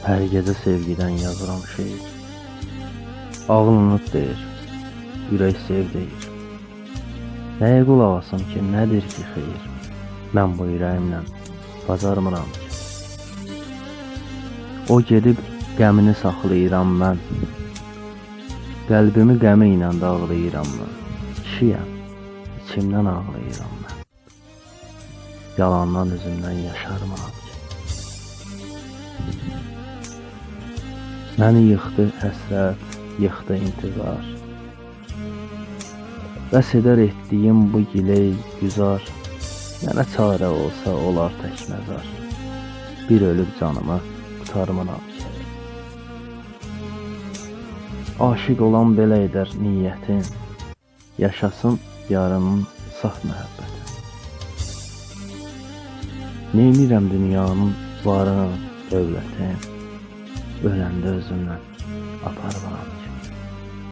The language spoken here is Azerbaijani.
Hər gecə sevgidən yazıram şeir. Ağıl unut deyir, ürək sev deyir. Nəyə qulaq asım ki, nədir ki xeyir? Mən bu ürəyimlə bacarmıram. O gedib qəmini saxlayıram mən. Qəlbimi qəmi ilə dağlayıram mən. Kişiyəm, içimdən ağlayıram mən. Yalandan üzümdən yaşarmıram Məni yıxdı həsrət, yıxdı intizar. Bəs edər etdiyim bu giley güzar. Mənə çarə olsa olar tək məzar. Bir ölüb canımı qurtarmıram ki. Aşiq olan belə edər niyyətin. Yaşasın yarının saf məhəbbəti. Neynirəm dünyanın varın, dövlətin. Ölen de özümden. Apar bağımız.